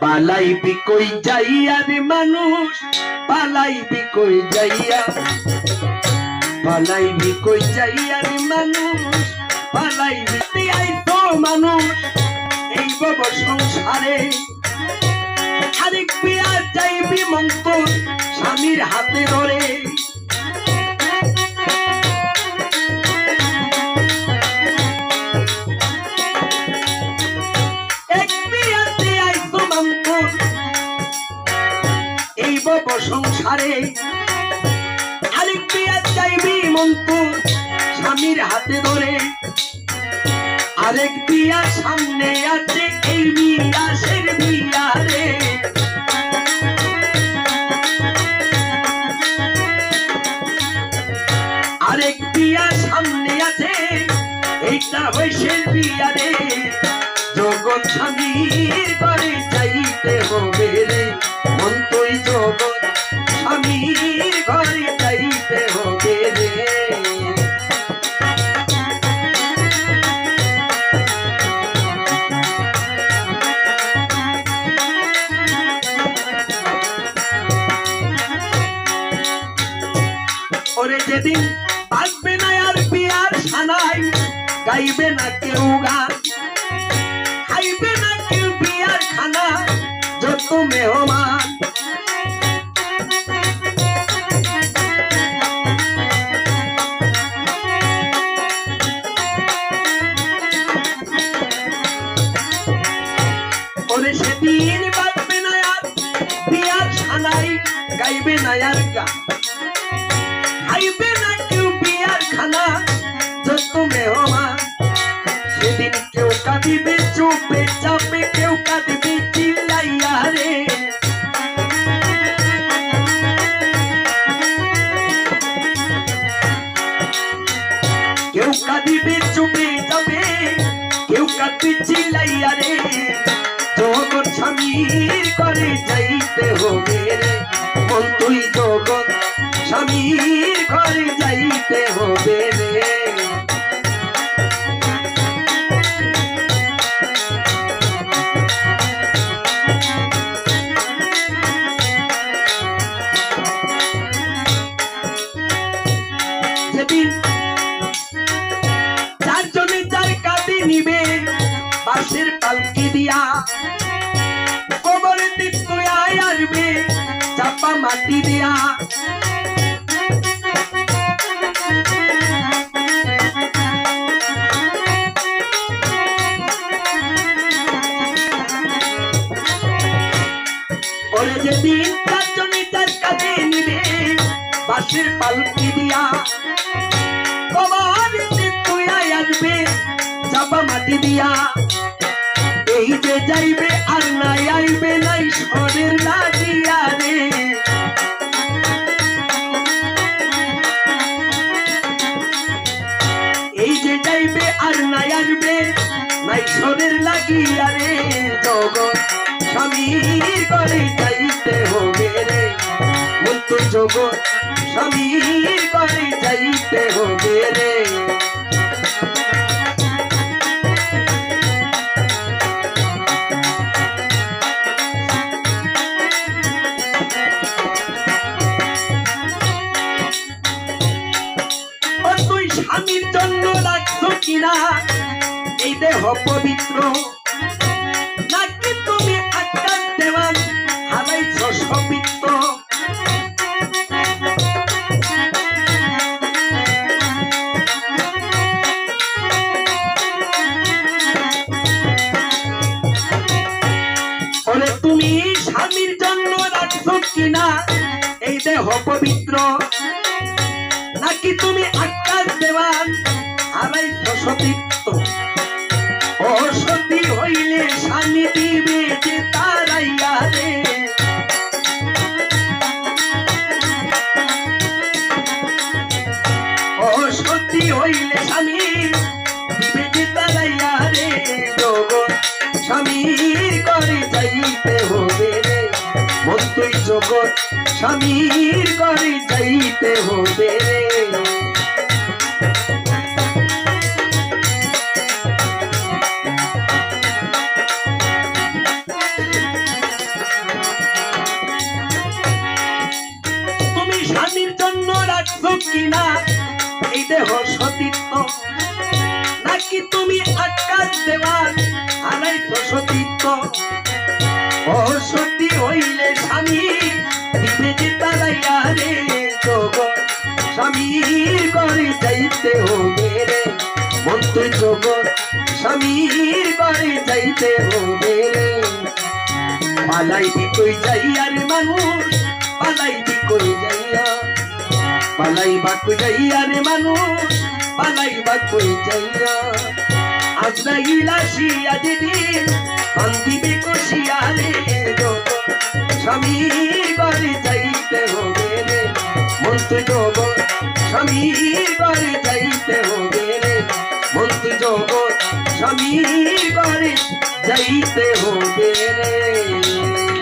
পালাইবি কই যাইয়া রে মানুষ, পালাইবি কই যাইয়া। পালাইবি কই যাইয়া রে মানুষ, পালাইবি আই তো মানুষ। এই বব সংসারে আরেক বিয়া যাইবি মন্ত স্বামীর হাতে ধরে। সংসারে স্বামীর হাতে ধরে। আরেক বিয়া সামনে আছে এই বিয়া সের বিয়া রে আরেক বিয়া সামনে আছে এইটা হইসের বিয়া রে জগৎ স্বামীর করে যাইতে হবে রে স্বামীর ঘরে যাইতে হবে রে। ওরে যেদিন আসবে না আর বিয়ার সানাই, গাইবে না কেউ গান। খাইবে না কেউ বিয়ার খানা, যত মেহমান, সেদিন কেউ কাঁদিবে, চুপে চাপে কেউ কাঁদিবে, চিল্লাইয়া রে। কেউ কাঁদিবে, চুপে যাবে কেউ কাঁদবে, চিল্লাইয়া রে। জগৎ স্বামীর করে যাইতে হবে রে। মন তুই জগৎ স্বামীর ঘরে যাইতে হবে রে। যেদিন চারজনে চার কাঁদে নিবে বাসের পালকি দিয়া কবরে আয় আসবে চাপা মাটি দিয়া। ওরে যেদিন চারজনে চার কাঁদে নিবে বাসের পালকি দিয়া। কবরে তুই আসবে, চাপা মাটি দিয়া। এই যে যাইবে আর নাই, আইবে নাই সরের লাগিয়া রে এই যে যাইবে আর নাই আসবে নাই সরের লাগিয়া রে জগৎ স্বামীর করে যাইতে হবে রে। মন্ত জগৎ স্বামীর করে যাইতে হবে রে। স্বামীর জন্য রাখছো কিনা? এই দেহ পবিত্র দেহ পবিত্র নাকি তুমি আকাশ দেওয়ান? আড়াই সতীত্ব জগৎ স্বামীর করে যাইতে হবে। তুমি স্বামীর জন্য রাখছো কিনা? এই দেহ সতীত্ব। নাকি তুমি আটকাত দেওয়ার আড়াইশো সতীত্ব? ও স্বামীর করে যাইতে হবে রে। মন্ত্র জগৎ, স্বামীর করে যাইতে হবে রে। পালাইবি কই যাইয়া রে মানুষ পালাইবি কই যাইয়া পালাইবা কই যাইয়া রে মানুষ পালাইবা কই যাইয়া আজরাইল আসিয়া যেদিন বান্দিবে কষিয়া রে ঘরে যাইতে হবে। মন্ত্র জগৎ স্বামীর ঘরে যাইতে হবে রে। মন্ত্র জগৎ স্বামীর ঘরে যাইতে হবে রে।